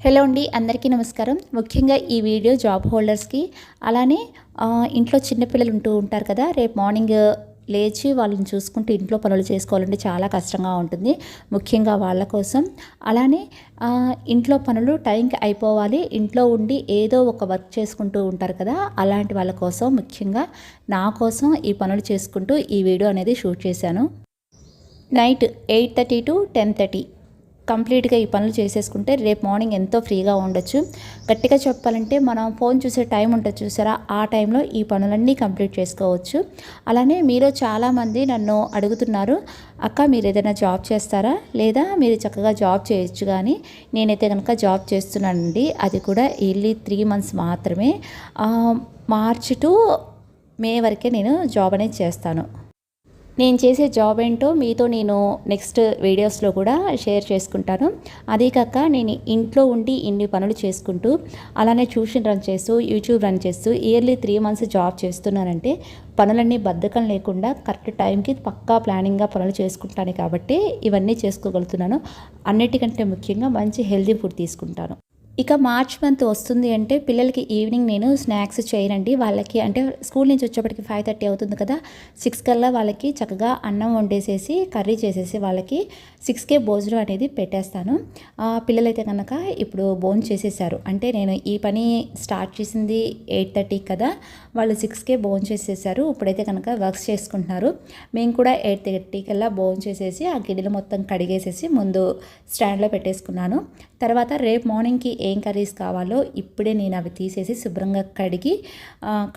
Hello అండి అందరికీ నమస్కారం. ముఖ్యంగా ఈ వీడియో జాబ్ హోల్డర్స్కి అలానే ఇంట్లో చిన్నపిల్లలు ఉంటూ ఉంటారు కదా రేపు మార్నింగ్ లేచి వాళ్ళని చూసుకుంటూ ఇంట్లో పనులు చేసుకోవాలంటే చాలా కష్టంగా ఉంటుంది ముఖ్యంగా వాళ్ళ కోసం. అలానే ఇంట్లో పనులు టైంకి అయిపోవాలి ఇంట్లో ఉండి ఏదో ఒక వర్క్ చేసుకుంటూ ఉంటారు కదా అలాంటి వాళ్ళ కోసం ముఖ్యంగా నా కోసం ఈ పనులు చేసుకుంటూ ఈ వీడియో అనేది షూట్ చేశాను. Night eight thirty to ten thirty కంప్లీట్గా ఈ పనులు చేసేసుకుంటే రేపు మార్నింగ్ ఎంతో ఫ్రీగా ఉండొచ్చు. గట్టిగా చెప్పాలంటే మనం ఫోన్ చూసే టైం ఉంటుంది చూసారా? ఆ టైంలో ఈ పనులన్నీ కంప్లీట్ చేసుకోవచ్చు. అలానే మీలో చాలామంది నన్ను అడుగుతున్నారు అక్క మీరు ఏదైనా జాబ్ చేస్తారా? లేదా మీరు చక్కగా జాబ్ చేయొచ్చు కానీ నేనైతే కనుక జాబ్ చేస్తున్నానండి. అది కూడా ఎర్లీ త్రీ మంత్స్ మాత్రమే. మార్చి టు మే వరకే నేను జాబ్ అనేది చేస్తాను. నేను చేసే జాబ్ ఏంటో మీతో నేను నెక్స్ట్ వీడియోస్లో కూడా షేర్ చేసుకుంటాను. అదే కాక నేను ఇంట్లో ఉండి ఇన్ని పనులు చేసుకుంటూ అలానే ట్యూషన్ రన్ చేస్తూ యూట్యూబ్ రన్ చేస్తూ ఇయర్లీ త్రీ మంత్స్ జాబ్ చేస్తున్నానంటే పనులన్నీ బద్ధకం లేకుండా కరెక్ట్ టైంకి పక్కా ప్లానింగ్గా పనులు చేసుకుంటాను కాబట్టి ఇవన్నీ చేసుకోగలుగుతున్నాను. అన్నిటికంటే ముఖ్యంగా మంచి హెల్తీ ఫుడ్ తీసుకుంటాను. ఇక మార్చ్ మంత్ వస్తుంది అంటే పిల్లలకి ఈవినింగ్ నేను స్నాక్స్ చేయనండి. వాళ్ళకి అంటే స్కూల్ నుంచి వచ్చేప్పటికి ఫైవ్ థర్టీ అవుతుంది కదా. సిక్స్ కల్లా వాళ్ళకి చక్కగా అన్నం వండేసేసి కర్రీ చేసేసి వాళ్ళకి సిక్స్కే భోజనం అనేది పెట్టేస్తాను. పిల్లలైతే కనుక ఇప్పుడు భోజనం చేసేసారు. అంటే నేను ఈ పని స్టార్ట్ చేసింది ఎయిట్ థర్టీ కదా. వాళ్ళు సిక్స్కే భోజనం చేసేసారు. ఇప్పుడైతే కనుక వర్క్స్ చేసుకుంటున్నారు. మేము కూడా ఎయిట్ థర్టీ కల్లా భోజనం చేసేసి ఆ గిన్నెలు మొత్తం కడిగేసేసి ముందు స్టాండ్లో పెట్టేసుకున్నాను. తర్వాత రేపు మార్నింగ్కి ఏం కర్రీస్ కావాలో ఇప్పుడే నేను అవి తీసేసి శుభ్రంగా కడిగి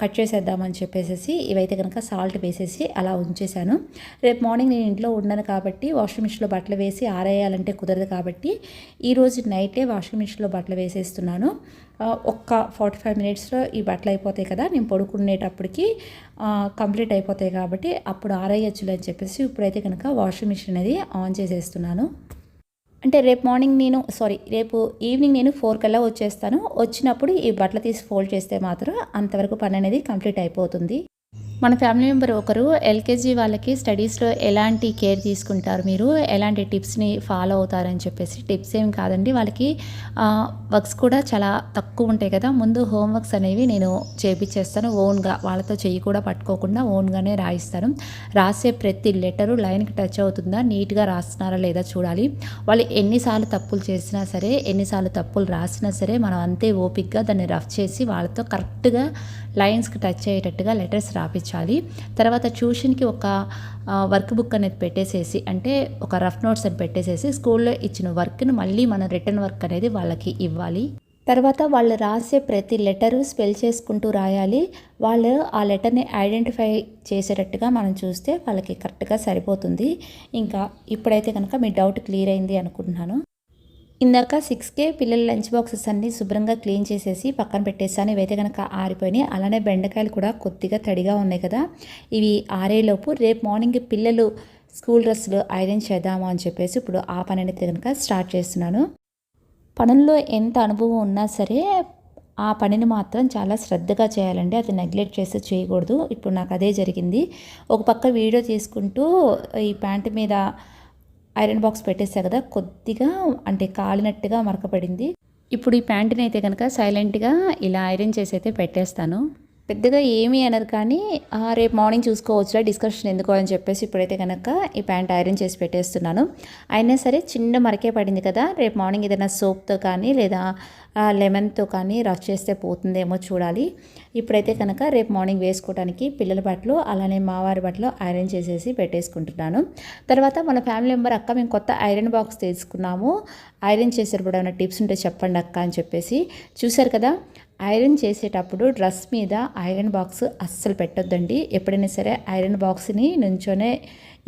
కట్ చేసేద్దామని చెప్పేసి ఇవైతే కనుక సాల్ట్ వేసేసి అలా ఉంచేశాను. రేపు మార్నింగ్ నేను ఇంట్లో ఉండను కాబట్టి వాషింగ్ మిషన్లో బట్టలు వేసి ఆరేయాలంటే కుదరదు కాబట్టి ఈరోజు నైటే వాషింగ్ మిషన్లో బట్టలు వేసేస్తున్నాను. ఒక్క ఫార్టీ ఫైవ్ మినిట్స్లో ఈ బట్టలు అయిపోతాయి కదా నేను పడుకునేటప్పటికి కంప్లీట్ అయిపోతాయి కాబట్టి అప్పుడు ఆరేయచ్చులే అని చెప్పేసి ఇప్పుడైతే కనుక వాషింగ్ మిషన్ అనేది ఆన్ చేసేస్తున్నాను. అంటే రేపు మార్నింగ్ నేను సారీ రేపు ఈవినింగ్ నేను ఫోర్ కల్లా వచ్చేస్తాను. వచ్చినప్పుడు ఈ బట్టలు తీసి ఫోల్డ్ చేస్తే మాత్రం అంతవరకు పని అనేది కంప్లీట్ అయిపోతుంది. మన ఫ్యామిలీ మెంబర్ ఒకరు ఎల్కేజీ వాళ్ళకి స్టడీస్లో ఎలాంటి కేర్ తీసుకుంటారు మీరు? ఎలాంటి టిప్స్ని ఫాలో అవుతారని చెప్పేసి టిప్స్ ఏం కాదండి. వాళ్ళకి వర్క్స్ కూడా చాలా తక్కువ ఉంటాయి కదా. ముందు హోంవర్క్స్ అనేవి నేను చేపించేస్తాను ఓన్గా. వాళ్ళతో చెయ్యి కూడా పట్టుకోకుండా ఓన్గానే రాయిస్తాను. రాసే ప్రతి లెటరు లైన్కి టచ్ అవుతుందా? నీట్గా రాస్తున్నారా లేదా చూడాలి. వాళ్ళు ఎన్నిసార్లు తప్పులు చేసినా సరే ఎన్నిసార్లు తప్పులు రాసినా సరే మనం అంతే ఓపిక్గా దాన్ని రఫ్ చేసి వాళ్ళతో కరెక్ట్గా లైన్స్కి టచ్ అయ్యేటట్టుగా లెటర్స్ రాపించాలి తర్వాత ట్యూషన్కి ఒక వర్క్ బుక్ అనేది పెట్టేసేసి అంటే ఒక రఫ్ నోట్స్ అని పెట్టేసేసి స్కూల్లో ఇచ్చిన వర్క్ను మళ్ళీ మనం రిటర్న్ వర్క్ అనేది వాళ్ళకి ఇవ్వాలి. తర్వాత వాళ్ళు రాసే ప్రతి లెటరు స్పెల్ చేసుకుంటూ రాయాలి. వాళ్ళు ఆ లెటర్ని ఐడెంటిఫై చేసేటట్టుగా మనం చూస్తే వాళ్ళకి కరెక్ట్గా సరిపోతుంది. ఇంకా ఇప్పుడైతే కనుక మీ డౌట్ క్లియర్ అయింది అనుకుంటున్నాను. ఇందాక సిక్స్కే పిల్లల లంచ్ బాక్సెస్ అన్ని శుభ్రంగా క్లీన్ చేసేసి పక్కన పెట్టేసాను ఇవైతే కనుక ఆరిపోయినాయి. అలానే బెండకాయలు కూడా కొద్దిగా తడిగా ఉన్నాయి కదా. ఇవి ఆరేలోపు రేపు మార్నింగ్ పిల్లలు స్కూల్ డ్రెస్సులు ఐరన్ చేద్దాము అని చెప్పేసి ఇప్పుడు ఆ పని అనేది కనుక స్టార్ట్ చేస్తున్నాను. పనుల్లో ఎంత అనుభవం ఉన్నా సరే ఆ పనిని మాత్రం చాలా శ్రద్ధగా చేయాలండి. అది నెగ్లెక్ట్ చేసి చేయకూడదు. ఇప్పుడు నాకు అదే జరిగింది. ఒక పక్క వీడియో తీసుకుంటూ ఈ ప్యాంట్ మీద ఐరన్ బాక్స్ పెట్టేసా కదా కొద్దిగా అంటే కాలినట్టుగా మరకపడింది. ఇప్పుడు ఈ ప్యాంటుని అయితే కనుక సైలెంట్గా ఇలా ఐరన్ చేసి అయితే పెట్టేస్తాను. పెద్దగా ఏమీ అనరు కానీ రేపు మార్నింగ్ చూసుకోవచ్చురా డిస్కషన్ ఎందుకు? అని చెప్పేసి ఇప్పుడైతే కనుక ఈ ప్యాంట్ ఐరన్ చేసి పెట్టేస్తున్నాను. అయినా సరే చిన్న మరకే పడింది కదా రేపు మార్నింగ్ ఏదైనా సోప్తో కానీ లేదా లెమన్తో కానీ రఫ్ చేస్తే పోతుందేమో చూడాలి. ఇప్పుడైతే కనుక రేపు మార్నింగ్ వేసుకోవడానికి పిల్లల బట్టలు అలానే మావారి బట్టలు ఐరన్ చేసేసి పెట్టేసుకుంటున్నాను. తర్వాత మన ఫ్యామిలీ మెంబర్ అక్క మేము కొత్త ఐరన్ బాక్స్ తీసుకున్నాము. ఐరన్ చేసేటప్పుడు ఏమైనా టిప్స్ ఉంటే చెప్పండి అక్క అని చెప్పేసి చూశారు కదా. ఐరన్ చేసేటప్పుడు డ్రెస్ మీద ఐరన్ బాక్స్ అస్సలు పెట్టొద్దండి. ఎప్పుడైనా సరే ఐరన్ బాక్స్ని నుంచోనే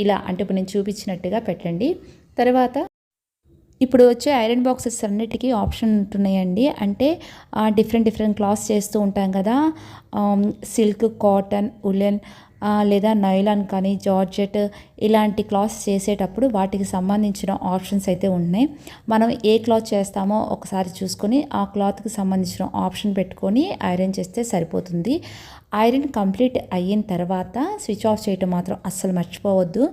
ఇలా అంటే ఇప్పుడు నేను చూపించినట్టుగా పెట్టండి. తర్వాత ఇప్పుడు వచ్చే ఐరన్ బాక్సెస్ అన్నిటికీ ఆప్షన్ ఉంటున్నాయండి. అంటే డిఫరెంట్ డిఫరెంట్ క్లాత్స్ చేస్తూ ఉంటాం కదా. సిల్క్ కాటన్ ఉలెన్ లేదా నైలాన్ కానీ జార్జెట్ ఇలాంటి క్లాత్స్ చేసేటప్పుడు వాటికి సంబంధించిన ఆప్షన్స్ అయితే ఉన్నాయి. మనం ఏ క్లాత్ చేస్తామో ఒకసారి చూసుకొని ఆ క్లాత్కి సంబంధించిన ఆప్షన్ పెట్టుకొని ఐరన్ చేస్తే సరిపోతుంది. ఐరన్ కంప్లీట్ అయిన తర్వాత స్విచ్ ఆఫ్ చేయటం మాత్రం అస్సలు మర్చిపోవద్దు.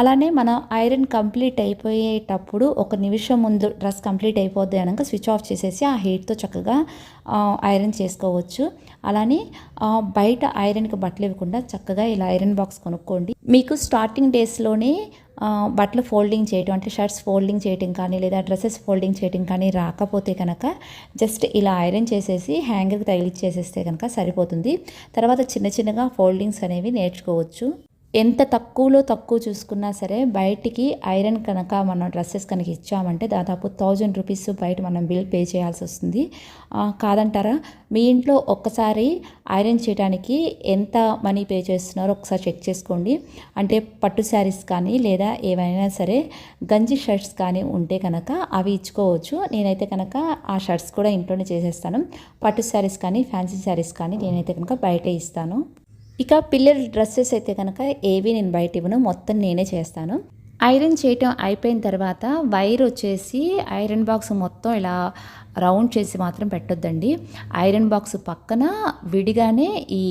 అలానే మనం ఐరన్ కంప్లీట్ అయిపోయేటప్పుడు ఒక నిమిషం ముందు డ్రెస్ కంప్లీట్ అయిపోద్ది అనక స్విచ్ ఆఫ్ చేసేసి ఆ హీట్తో చక్కగా ఐరన్ చేసుకోవచ్చు. అలానే బయట ఐరన్కి బట్టలు ఇవ్వకుండా చక్కగా ఇలా ఐరన్ బాక్స్ కొనుక్కోండి. మీకు స్టార్టింగ్ డేస్లోనే బట్టలు ఫోల్డింగ్ చేయటం అంటే షర్ట్స్ ఫోల్డింగ్ చేయటం కానీ లేదా డ్రెస్సెస్ ఫోల్డింగ్ చేయటం కానీ రాకపోతే కనుక జస్ట్ ఇలా ఐరన్ చేసేసి హ్యాంగర్కి తగిలిచ్చేసేస్తే కనుక సరిపోతుంది. తర్వాత చిన్న చిన్నగా ఫోల్డింగ్స్ అనేవి నేర్చుకోవచ్చు. ఎంత తక్కువలో తక్కువ చూసుకున్నా సరే బయటికి ఐరన్ కనుక మనం డ్రెస్సెస్ కనుక ఇచ్చామంటే దాదాపు థౌజండ్ రూపీస్ బయట మనం బిల్ పే చేయాల్సి వస్తుంది. కాదంటారా? మీ ఇంట్లో ఒక్కసారి ఐరన్ చేయడానికి ఎంత మనీ పే చేస్తున్నారో ఒకసారి చెక్ చేసుకోండి. అంటే పట్టు శారీస్ కానీ లేదా ఏవైనా సరే గంజి షర్ట్స్ కానీ ఉంటే కనుక అవి ఇచ్చుకోవచ్చు. నేనైతే కనుక ఆ షర్ట్స్ కూడా ఇంట్లోనే చేసేస్తాను. పట్టు శారీస్ కానీ ఫ్యాన్సీ శారీస్ కానీ నేనైతే కనుక బయటే ఇస్తాను. ఇక పిల్లల డ్రెస్సెస్ అయితే కనుక ఏవి నేను బయట ఇవ్వను. మొత్తం నేనే చేస్తాను. ఐరన్ చేయటం అయిపోయిన తర్వాత వైర్ వచ్చేసి ఐరన్ బాక్స్ మొత్తం ఇలా రౌండ్ చేసి మాత్రం పెట్టొద్దండి. ఐరన్ బాక్స్ పక్కన విడిగానే ఈ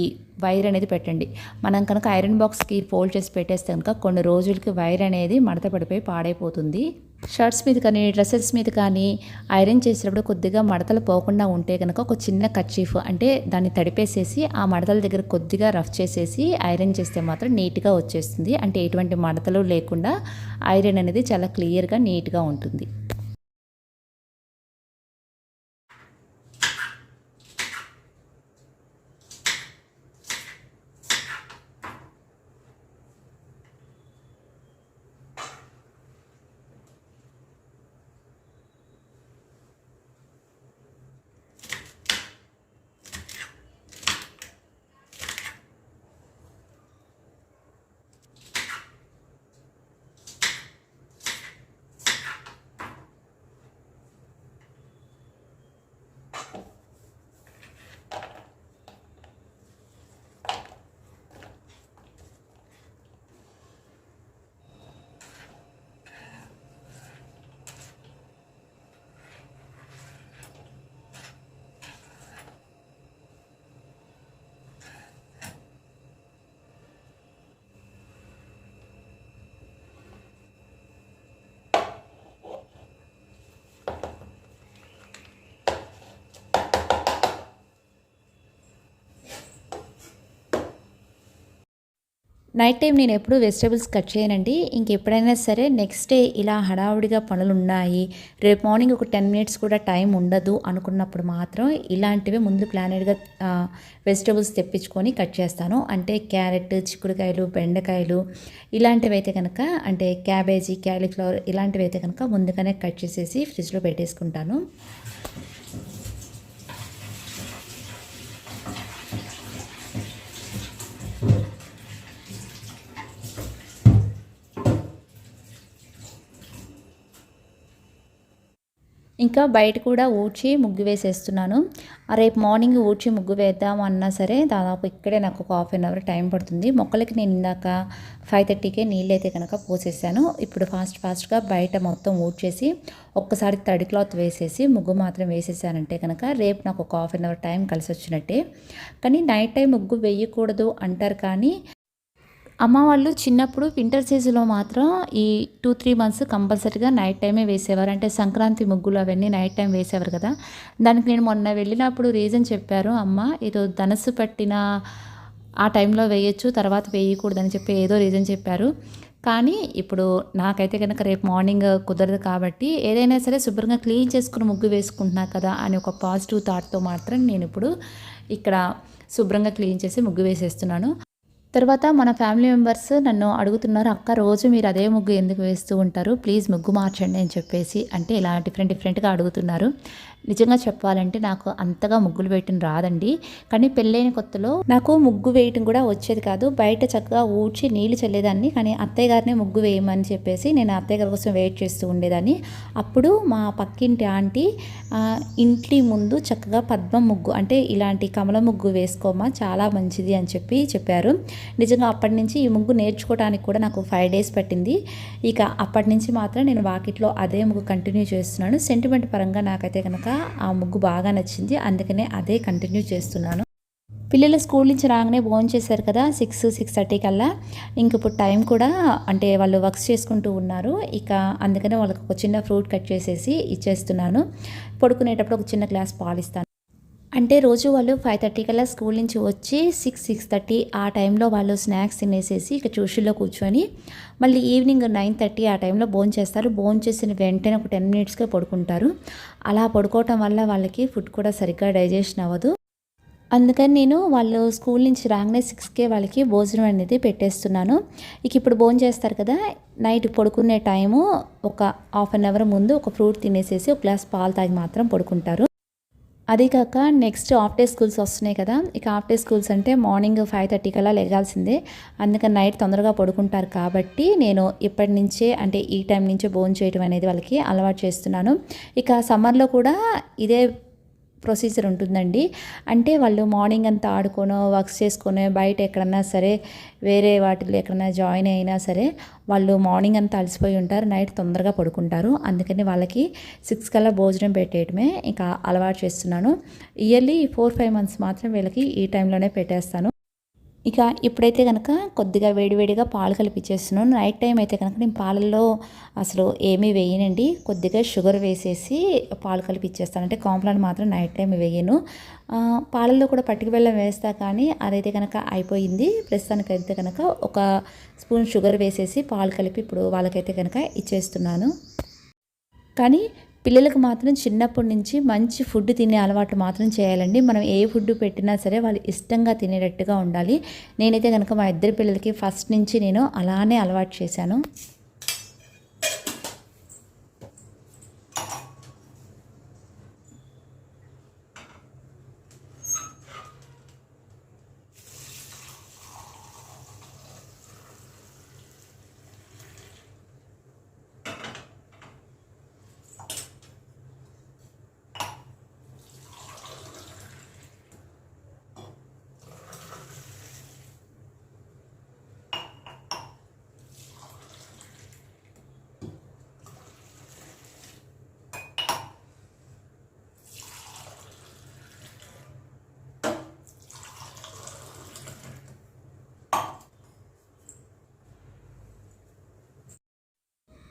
వైర్ అనేది పెట్టండి. మనం కనుక ఐరన్ బాక్స్కి ఫోల్డ్ చేసి పెట్టేస్తే కనుక కొన్ని రోజులకి వైర్ అనేది మడత పడిపోయి పాడైపోతుంది. షర్ట్స్ మీద కానీ డ్రెస్సెస్ మీద కానీ ఐరన్ చేసేటప్పుడు కొద్దిగా మడతలు పోకుండా ఉంటే కనుక ఒక చిన్న కచ్చీఫ్ అంటే దాన్ని తడిపేసేసి ఆ మడతల దగ్గర కొద్దిగా రఫ్ చేసేసి ఐరన్ చేస్తే మాత్రం నీట్గా వచ్చేస్తుంది. అంటే ఎటువంటి మడతలు లేకుండా ఐరన్ అనేది చాలా క్లియర్గా నీట్గా ఉంటుంది. నైట్ టైం నేను ఎప్పుడు వెజిటేబుల్స్ కట్ చేయనండి. ఇంకెప్పుడైనా సరే నెక్స్ట్ డే ఇలా హడావుడిగా పనులు ఉన్నాయి రేపు మార్నింగ్ ఒక టెన్ మినిట్స్ కూడా టైం ఉండదు అనుకున్నప్పుడు మాత్రం ఇలాంటివి ముందు ప్లానెడ్గా వెజిటేబుల్స్ తెప్పించుకొని కట్ చేస్తాను. అంటే క్యారెట్ చిక్కుడుకాయలు బెండకాయలు ఇలాంటివి అయితే కనుక అంటే క్యాబేజీ క్యాలీఫ్లవర్ ఇలాంటివి అయితే కనుక ముందుగానే కట్ చేసేసి ఫ్రిడ్జ్లో పెట్టేసుకుంటాను. ఇంకా బయట కూడా ఊడ్చి ముగ్గు వేసేస్తున్నాను. ఆ రేపు మార్నింగ్ ఊడ్చి ముగ్గు వేద్దాం అన్నా సరే దాదాపు ఇక్కడే నాకు ఒక హాఫ్ అన్ అవర్ టైం పడుతుంది. మొక్కలకి నేను ఇందాక ఫైవ్ థర్టీకే నీళ్ళు అయితే కనుక పోసేసాను. ఇప్పుడు ఫాస్ట్ ఫాస్ట్గా బయట మొత్తం ఊడ్చేసి ఒక్కసారి తడి క్లాత్ వేసేసి ముగ్గు మాత్రం వేసేసానంటే కనుక రేపు నాకు ఒక హాఫ్ అన్ అవర్ టైం కలిసి వచ్చినట్టే కానీ నైట్ టైం ముగ్గు వేయకూడదు అంటారు కానీ అమ్మ వాళ్ళు చిన్నప్పుడు వింటర్ సీజన్లో మాత్రం ఈ టూ త్రీ మంత్స్ కంపల్సరీగా నైట్ టైమే వేసేవారు. అంటే సంక్రాంతి ముగ్గులు అవన్నీ నైట్ టైం వేసేవారు కదా. దానికి నేను మొన్న వెళ్ళినప్పుడు రీజన్ చెప్పారు అమ్మ ఏదో ధనస్సు పట్టిన ఆ టైంలో వేయచ్చు తర్వాత వేయకూడదని చెప్పి ఏదో రీజన్ చెప్పారు. కానీ ఇప్పుడు నాకైతే కనుక రేపు మార్నింగ్ కుదరదు కాబట్టి ఏదైనా సరే శుభ్రంగా క్లీన్ చేసుకుని ముగ్గు వేసుకుంటున్నా కదా అని ఒక పాజిటివ్ థాట్తో మాత్రం నేను ఇప్పుడు ఇక్కడ శుభ్రంగా క్లీన్ చేసి ముగ్గు వేసేస్తున్నాను. తర్వాత మన ఫ్యామిలీ మెంబర్స్ నన్ను అడుగుతున్నారు అక్క రోజు మీరు అదే ముగ్గు ఎందుకు వేస్తూ ఉంటారు? ప్లీజ్ ముగ్గు మార్చండి అని చెప్పేసి అంటే ఇలా డిఫరెంట్ డిఫరెంట్గా అడుగుతున్నారు. నిజంగా చెప్పాలంటే నాకు అంతగా ముగ్గులు వేయటం రాదండి. కానీ పెళ్ళైన కొత్తలో నాకు ముగ్గు వేయటం కూడా వచ్చేది కాదు. బయట చక్కగా ఊడ్చి నీళ్ళు చల్లేదాన్ని. కానీ అత్తయ్య గారిని ముగ్గు వేయమని చెప్పేసి నేను అత్తయ్య గారి కోసం వెయిట్ చేస్తూ ఉండేదాన్ని. అప్పుడు మా పక్కింటి ఆంటీ ఇంటి ముందు చక్కగా పద్మ ముగ్గు అంటే ఇలాంటి కమల ముగ్గు వేసుకోమా చాలా మంచిది అని చెప్పి చెప్పారు. నిజంగా అప్పటి నుంచి ఈ ముగ్గు నేర్చుకోవడానికి కూడా నాకు ఫైవ్ డేస్ పట్టింది. ఇక అప్పటి నుంచి మాత్రం నేను వాకిట్లో అదే ముగ్గు కంటిన్యూ చేస్తున్నాను. సెంటిమెంట్ పరంగా నాకైతే కనుక ఆ ముగ్గు బాగా నచ్చింది. అందుకనే అదే కంటిన్యూ చేస్తున్నాను. పిల్లలు స్కూల్ నుంచి రాగానే ఫోన్ చేశారు కదా సిక్స్ సిక్స్ థర్టీ కల్లా. ఇంక ఇప్పుడు టైం కూడా అంటే వాళ్ళు వర్క్స్ చేసుకుంటూ ఉన్నారు. ఇక అందుకనే వాళ్ళకి ఒక చిన్న ఫ్రూట్ కట్ చేసేసి ఇచ్చేస్తున్నాను. పడుకునేటప్పుడు ఒక చిన్న గ్లాస్ పాలు ఇస్తాను అంటే రోజు వాళ్ళు ఫైవ్ థర్టీ కల్లా స్కూల్ నుంచి వచ్చి సిక్స్ సిక్స్ థర్టీ ఆ టైంలో వాళ్ళు స్నాక్స్ తినేసేసి ఇక ట్యూషన్లో కూర్చొని మళ్ళీ ఈవినింగ్ నైన్ థర్టీ ఆ టైంలో భోజనం చేస్తారు. భోజనం చేసిన వెంటనే ఒక టెన్ మినిట్స్కే పడుకుంటారు. అలా పడుకోవటం వల్ల వాళ్ళకి ఫుడ్ కూడా సరిగ్గా డైజెషన్ అవ్వదు. అందుకని నేను వాళ్ళు స్కూల్ నుంచి రాగానే సిక్స్కే వాళ్ళకి భోజనం అనేది పెట్టేస్తున్నాను. ఇక ఇప్పుడు భోజనం చేస్తారు కదా నైట్ పడుకునే టైము ఒక హాఫ్ అన్ అవర్ ముందు ఒక ఫ్రూట్ తినేసేసి ఒక గ్లాస్ పాలు తాగి మాత్రం పడుకుంటారు. అదే కాక నెక్స్ట్ హాఫ్ డే స్కూల్స్ వస్తున్నాయి కదా ఇక హాఫ్ డే స్కూల్స్ అంటే మార్నింగ్ ఫైవ్ థర్టీ కల్లా లెగాల్సిందే. అందుకని నైట్ తొందరగా పడుకుంటారు కాబట్టి నేను ఇప్పటి నుంచే అంటే ఈ టైం నుంచే భోజనం చేయడం అనేది వాళ్ళకి అలవాటు చేస్తున్నాను. ఇక సమ్మర్లో కూడా ఇదే ప్రొసీజర్ ఉంటుందండి. అంటే వాళ్ళు మార్నింగ్ అంతా ఆడుకోనో వర్క్స్ చేసుకొని బయట ఎక్కడన్నా సరే వేరే వాటిలో ఎక్కడన్నా జాయిన్ అయినా సరే వాళ్ళు మార్నింగ్ అంతా అలసిపోయి ఉంటారు నైట్ తొందరగా పడుకుంటారు. అందుకని వాళ్ళకి సిక్స్ కల్లా భోజనం పెట్టేయటమే ఇంకా అలవాటు చేస్తున్నాను. ఇయర్లీ ఫోర్ ఫైవ్ మంత్స్ మాత్రం వీళ్ళకి ఈ టైంలోనే పెట్టేస్తాను. ఇక ఇప్పుడైతే కనుక కొద్దిగా వేడివేడిగా పాలు కలిపించేస్తున్నాను నైట్ టైం అయితే కనుక నేను పాలల్లో అసలు ఏమీ వేయనండి. కొద్దిగా షుగర్ వేసేసి పాలు కలిపిచ్చేస్తాను. అంటే కాంప్లాన్ మాత్రం నైట్ టైం వేయను. పాలల్లో కూడా పట్టుకు బెల్లం వేస్తా కానీ అదైతే కనుక అయిపోయింది. ప్రస్తుతానికి అయితే కనుక ఒక స్పూన్ షుగర్ వేసేసి పాలు కలిపి ఇప్పుడు వాళ్ళకైతే కనుక ఇచ్చేస్తున్నాను. కానీ పిల్లలకు మాత్రం చిన్నప్పటి నుంచి మంచి ఫుడ్ తినే అలవాటు మాత్రం చేయాలండి. మనం ఏ ఫుడ్ పెట్టినా సరే వాళ్ళు ఇష్టంగా తినేటట్టుగా ఉండాలి. నేనైతే కనుక మా ఇద్దరు పిల్లలకి ఫస్ట్ నుంచి నేను అలానే అలవాటు చేశాను.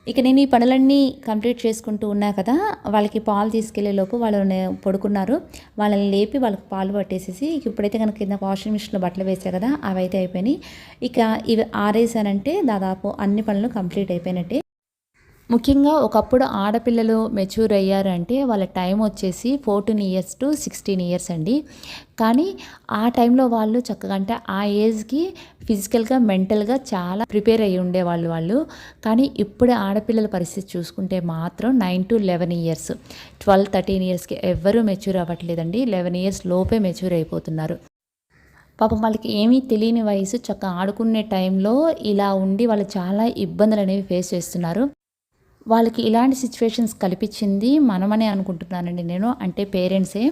ఇక నేను ఈ పనులన్నీ కంప్లీట్ చేసుకుంటూ ఉన్నా కదా వాళ్ళకి పాలు తీసుకెళ్ళే లోపు వాళ్ళు పడుకున్నారు. వాళ్ళని లేపి వాళ్ళకి పాలు పట్టేసేసి ఇక ఇప్పుడైతే కనుక కింద వాషింగ్ మిషన్లో బట్టలు వేసా కదా అవి అయితే అయిపోయినాయి. ఇక ఇవి ఆరేసానంటే దాదాపు అన్ని పనులు కంప్లీట్ అయిపోయినట్టే. ముఖ్యంగా ఒకప్పుడు ఆడపిల్లలు మెచ్యూర్ అయ్యారంటే వాళ్ళ టైం వచ్చేసి fourteen years to sixteen years అండి. కానీ ఆ టైంలో వాళ్ళు చక్కగా అంటే ఆ ఏజ్కి ఫిజికల్గా మెంటల్గా చాలా ప్రిపేర్ అయ్యి ఉండేవాళ్ళు వాళ్ళు. కానీ ఇప్పుడు ఆడపిల్లల పరిస్థితి చూసుకుంటే మాత్రం nine to eleven years twelve thirteen ఇయర్స్కి ఎవ్వరూ మెచ్యూర్ అవ్వట్లేదండి. లెవెన్ ఇయర్స్ లోపే మెచ్యూర్ అయిపోతున్నారు. పాపం వాళ్ళకి ఏమీ తెలియని వయసు చక్కగా ఆడుకునే టైంలో ఇలా ఉండి వాళ్ళు చాలా ఇబ్బందులు అనేవి ఫేస్ చేస్తున్నారు. వాళ్ళకి ఇలాంటి సిచ్యువేషన్స్ కల్పించింది మనమనే అనుకుంటున్నానండి నేను. అంటే పేరెంట్సే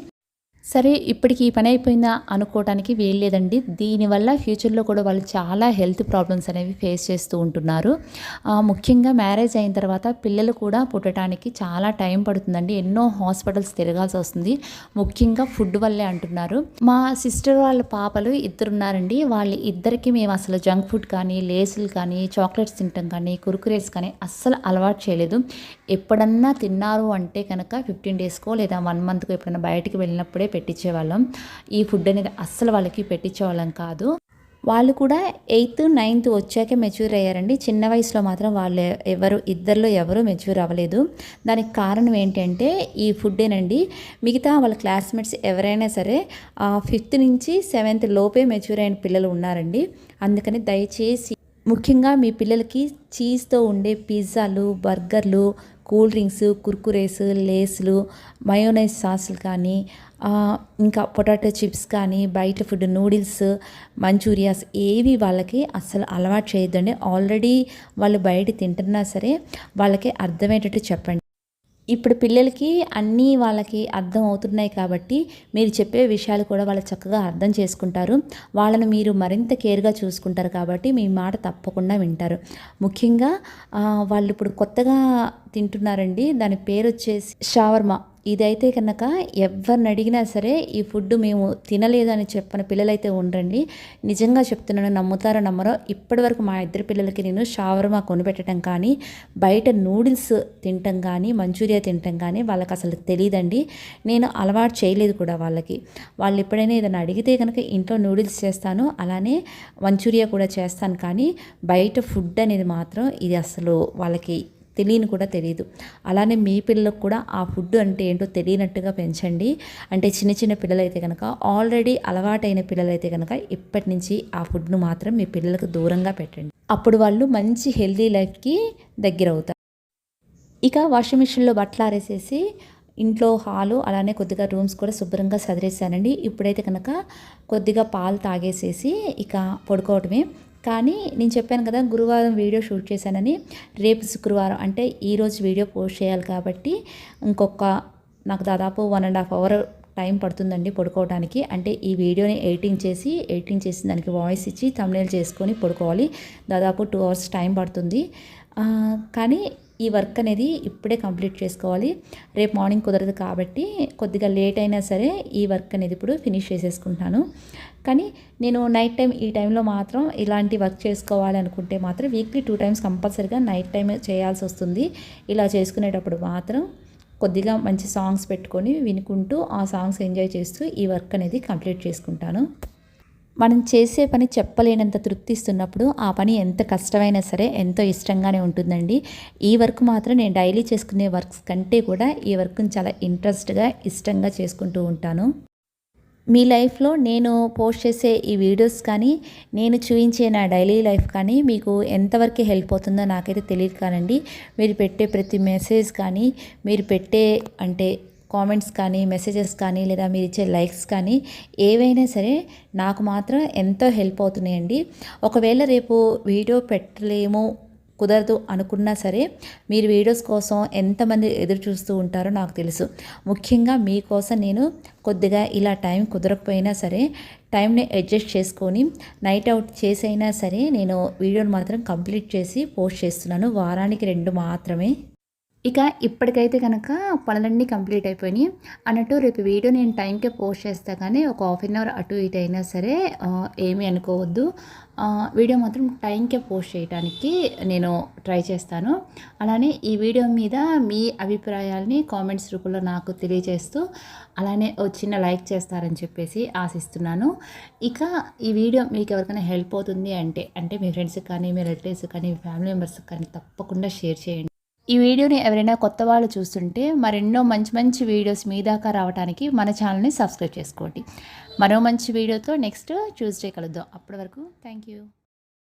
సరే ఇప్పటికి ఈ పని అయిపోయిందా అనుకోవడానికి వీల్లేదండి దీనివల్ల ఫ్యూచర్లో కూడా వాళ్ళు చాలా హెల్త్ ప్రాబ్లమ్స్ అనేవి ఫేస్ చేస్తూ ఉంటున్నారు. ముఖ్యంగా మ్యారేజ్ అయిన తర్వాత పిల్లలు కూడా పుట్టడానికి చాలా టైం పడుతుందండి. ఎన్నో హాస్పిటల్స్ తిరగాల్సి వస్తుంది. ముఖ్యంగా ఫుడ్ వల్లే అంటున్నారు. మా సిస్టర్ వాళ్ళ పాపలు ఇద్దరు ఉన్నారండి వాళ్ళ ఇద్దరికి మేము అసలు జంక్ ఫుడ్ కానీ లేసులు కానీ చాక్లెట్స్ తినటం కానీ కురుకురేస్ కానీ అస్సలు అలవాటు చేయలేదు. ఎప్పుడన్నా తిన్నారు అంటే కనుక ఫిఫ్టీన్ డేస్కో లేదా వన్ మంత్కో ఎప్పుడైనా బయటికి వెళ్ళినప్పుడే పెట్టించేవాళ్ళం. ఈ ఫుడ్ అనేది అస్సలు వాళ్ళకి పెట్టించేవాళ్ళం కాదు. వాళ్ళు కూడా ఎయిత్ నైన్త్ వచ్చాకే మెచ్యూర్ అయ్యారండి. చిన్న వయసులో మాత్రం వాళ్ళు ఎవరు ఇద్దరిలో ఎవరు మెచ్యూర్ అవ్వలేదు. దానికి కారణం ఏంటంటే ఈ ఫుడ్డేనండి మిగతా వాళ్ళ క్లాస్మేట్స్ ఎవరైనా సరే ఫిఫ్త్ నుంచి సెవెంత్ లోపే మెచ్యూర్ అయిన పిల్లలు ఉన్నారండి. అందుకని దయచేసి ముఖ్యంగా మీ పిల్లలకి చీజ్తో ఉండే పిజ్జాలు బర్గర్లు కూల్ డ్రింక్స్ కుర్కురేస్ లేస్లు మయోనైజ్ సాసులు కానీ ఇంకా పొటాటో చిప్స్ కానీ బయట ఫుడ్ నూడిల్స్ మంచూరియాస్ ఏవి వాళ్ళకి అస్సలు అలవాటు చేయొద్దండి. ఆల్రెడీ వాళ్ళు బయట తింటున్నా సరే వాళ్ళకి అర్థమయ్యేటట్టు చెప్పండి. ఇప్పుడు పిల్లలకి అన్నీ వాళ్ళకి అర్థం అవుతున్నాయి కాబట్టి మీరు చెప్పే విషయాలు కూడా వాళ్ళు చక్కగా అర్థం చేసుకుంటారు. వాళ్ళను మీరు మరింత కేర్గా చూసుకుంటారు కాబట్టి మీ మాట తప్పకుండా వింటారు. ముఖ్యంగా వాళ్ళు ఇప్పుడు కొత్తగా తింటున్నారండి. దాని పేరు వచ్చేసి షవర్మా. ఇదైతే కనుక ఎవరిని అడిగినా సరే ఈ ఫుడ్ మేము తినలేదు అని పిల్లలైతే ఉండండి నిజంగా చెప్తున్నాను నమ్ముతారో నమ్మరో ఇప్పటివరకు మా ఇద్దరు పిల్లలకి నేను షావర్మా కొనిపెట్టడం కానీ బయట నూడిల్స్ తినటం కానీ మంచూరియా తినటం కానీ వాళ్ళకి అసలు తెలియదండి నేను అలవాటు చేయలేదు కూడా వాళ్ళకి. వాళ్ళు ఎప్పుడైనా ఏదైనా అడిగితే కనుక ఇంట్లో నూడిల్స్ చేస్తాను అలానే మంచూరియా కూడా చేస్తాను కానీ బయట ఫుడ్ అనేది మాత్రం ఇది అసలు వాళ్ళకి తెలియని కూడా తెలియదు. అలానే మీ పిల్లలకు కూడా ఆ ఫుడ్ అంటే ఏంటో తెలియనట్టుగా పెంచండి. అంటే చిన్న చిన్న పిల్లలైతే కనుక ఆల్రెడీ అలవాటైన పిల్లలైతే కనుక ఇప్పటి నుంచి ఆ ఫుడ్ను మాత్రం మీ పిల్లలకు దూరంగా పెట్టండి. అప్పుడు వాళ్ళు మంచి హెల్దీ లైఫ్కి దగ్గర అవుతారు ఇక వాషింగ్ మిషన్లో బట్టలు ఆరేసేసి ఇంట్లో హాలు అలానే కొద్దిగా రూమ్స్ కూడా శుభ్రంగా సదిరేసానండి. ఇప్పుడైతే కనుక కొద్దిగా పాలు తాగేసేసి ఇక పడుకోవటమే కానీ నేను చెప్పాను కదా గురువారం వీడియో షూట్ చేశానని. రేపు శుక్రవారం అంటే ఈరోజు వీడియో పోస్ట్ చేయాలి కాబట్టి ఇంకొక నాకు దాదాపు one and half hour time పడుతుందండి పడుకోవడానికి అంటే ఈ వీడియోని ఎడిటింగ్ చేసి ఎడిటింగ్ చేసి దానికి వాయిస్ ఇచ్చి తమిళ చేసుకొని పడుకోవాలి. దాదాపు టూ అవర్స్ టైం పడుతుంది. కానీ ఈ వర్క్ అనేది ఇప్పుడే కంప్లీట్ చేసుకోవాలి. రేపు మార్నింగ్ కుదరదు కాబట్టి కొద్దిగా లేట్ అయినా సరే ఈ వర్క్ అనేది ఇప్పుడు ఫినిష్ చేసేసుకుంటాను. కానీ నేను నైట్ టైం ఈ టైంలో మాత్రం ఇలాంటి వర్క్ చేసుకోవాలి అనుకుంటే మాత్రం వీక్లీ టూ టైమ్స్ కంపల్సరీగా నైట్ టైం చేయాల్సి వస్తుంది. ఇలా చేసుకునేటప్పుడు మాత్రం కొద్దిగా మంచి సాంగ్స్ పెట్టుకొని వినుకుంటూ ఆ సాంగ్స్ ఎంజాయ్ చేస్తూ ఈ వర్క్ అనేది కంప్లీట్ చేసుకుంటాను. మనం చేసే పని చెప్పలేనంత తృప్తిస్తున్నప్పుడు ఆ పని ఎంత కష్టమైనా సరే ఎంతో ఇష్టంగానే ఉంటుందండి. ఈ వర్క్ మాత్రం నేను డైలీ చేసుకునే వర్క్స్ కంటే కూడా ఈ వర్క్ని చాలా ఇంట్రెస్ట్గా ఇష్టంగా చేసుకుంటూ ఉంటాను. మీ లైఫ్లో నేను పోస్ట్ చేసే ఈ వీడియోస్ కానీ నేను చూపించే నా డైలీ లైఫ్ కానీ మీకు ఎంతవరకు హెల్ప్ అవుతుందో నాకైతే తెలియదు కానండి. మీరు పెట్టే ప్రతి మెసేజ్ కానీ మీరు పెట్టే అంటే కామెంట్స్ కానీ మెసేజెస్ కానీ లేదా మీరు ఇచ్చే లైక్స్ కానీ ఏవైనా సరే నాకు మాత్రం ఎంతో హెల్ప్ అవుతున్నాయండి. ఒకవేళ రేపు వీడియో పెట్టలేము కుదరదు అనుకున్నా సరే మీరు వీడియోస్ కోసం ఎంతమంది ఎదురు చూస్తూ ఉంటారో నాకు తెలుసు. ముఖ్యంగా మీకోసం నేను కొద్దిగా ఇలా టైం కుదరకపోయినా సరే టైంని అడ్జస్ట్ చేసుకొని నైట్ అవుట్ చేసైనా సరే నేను వీడియోని మాత్రం కంప్లీట్ చేసి పోస్ట్ చేస్తున్నాను. వారానికి రెండు మాత్రమే. ఇక ఇప్పటికైతే కనుక పనులన్నీ కంప్లీట్ అయిపోయినాయి. అన్నట్టు రేపు వీడియో నేను టైంకే పోస్ట్ చేస్తా కానీ ఒక హాఫ్ అన్ అవర్ అటు ఇటు అయినా సరే ఏమీ అనుకోవద్దు. వీడియో మాత్రం టైంకే పోస్ట్ చేయడానికి నేను ట్రై చేస్తాను. అలానే ఈ వీడియో మీద మీ అభిప్రాయాల్ని కామెంట్స్ రూపంలో నాకు తెలియజేస్తూ అలానే ఒక చిన్న లైక్ చేస్తారని చెప్పేసి ఆశిస్తున్నాను. ఇక ఈ వీడియో మీకు ఎవరికైనా హెల్ప్ అవుతుంది అంటే అంటే మీ ఫ్రెండ్స్కి కానీ మీ రిలేటివ్స్ కానీ మీ ఫ్యామిలీ మెంబర్స్కి కానీ తప్పకుండా షేర్ చేయండి. ఈ వీడియోని ఎవరైనా కొత్త వాళ్ళు చూస్తుంటే మరెన్నో మంచి మంచి వీడియోస్ మీ దాకా రావడానికి మన ఛానల్ని సబ్స్క్రైబ్ చేసుకోండి. మరో మంచి వీడియోతో నెక్స్ట్ ట్యూస్డే కలుద్దాం. అప్పటి వరకు థ్యాంక్ యూ.